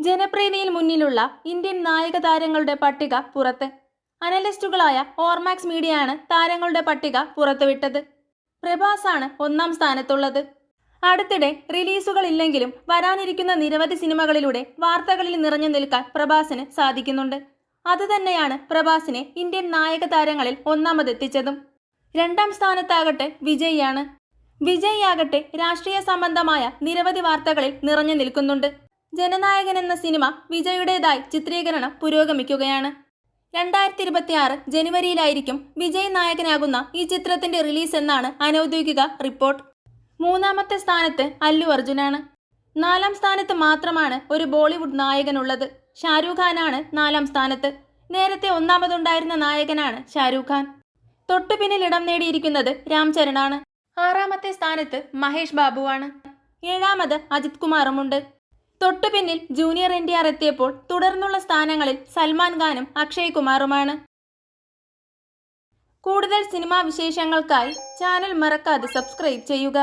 ജനപ്രീതിയിൽ മുന്നിലുള്ള ഇന്ത്യൻ നായക താരങ്ങളുടെ പട്ടിക പുറത്ത്. അനലിസ്റ്റുകളായ ഓർമാക്സ് മീഡിയയാണ് താരങ്ങളുടെ പട്ടിക പുറത്തുവിട്ടത്. പ്രഭാസാണ് ഒന്നാം സ്ഥാനത്തുള്ളത്. അടുത്തിടെ റിലീസുകളില്ലെങ്കിലും വരാനിരിക്കുന്ന നിരവധി സിനിമകളിലൂടെ വാർത്തകളിൽ നിറഞ്ഞു നിൽക്കാൻ പ്രഭാസിന് സാധിക്കുന്നുണ്ട്. അതുതന്നെയാണ് പ്രഭാസിനെ ഇന്ത്യൻ നായക താരങ്ങളിൽ ഒന്നാമതെത്തിച്ചതും. രണ്ടാം സ്ഥാനത്താകട്ടെ വിജയ്യാണ്. വിജയ് ആകട്ടെ രാഷ്ട്രീയ സംബന്ധമായ നിരവധി വാർത്തകളിൽ നിറഞ്ഞു നിൽക്കുന്നുണ്ട്. ജനനായകൻ എന്ന സിനിമ വിജയുടേതായി ചിത്രീകരണം പുരോഗമിക്കുകയാണ്. രണ്ടായിരത്തി ഇരുപത്തി ആറ് ജനുവരിയിലായിരിക്കും വിജയ് നായകനാകുന്ന ഈ ചിത്രത്തിന്റെ റിലീസ് എന്നാണ് അനൌദ്യോഗിക റിപ്പോർട്ട്. മൂന്നാമത്തെ സ്ഥാനത്ത് അല്ലു അർജുനാണ്. നാലാം സ്ഥാനത്ത് മാത്രമാണ് ഒരു ബോളിവുഡ് നായകനുള്ളത്. ഷാരൂഖ് ഖാനാണ് നാലാം സ്ഥാനത്ത്. നേരത്തെ ഒന്നാമതുണ്ടായിരുന്ന നായകനാണ് ഷാരൂഖ് ഖാൻ. തൊട്ടു പിന്നിൽ ഇടം നേടിയിരിക്കുന്നത് രാം ചരണാണ്. ആറാമത്തെ സ്ഥാനത്ത് മഹേഷ് ബാബുവാണ്. ഏഴാമത് അജിത് കുമാറുമുണ്ട്. തൊട്ടു പിന്നിൽ ജൂനിയർ എൻ ടി ആർ എത്തിയപ്പോൾ തുടർന്നുള്ള സ്ഥാനങ്ങളിൽ സൽമാൻ ഖാനും അക്ഷയ് കുമാറുമാണ്. കൂടുതൽ സിനിമാ വിശേഷങ്ങൾക്കായി ചാനൽ മറക്കാതെ സബ്സ്ക്രൈബ് ചെയ്യുക.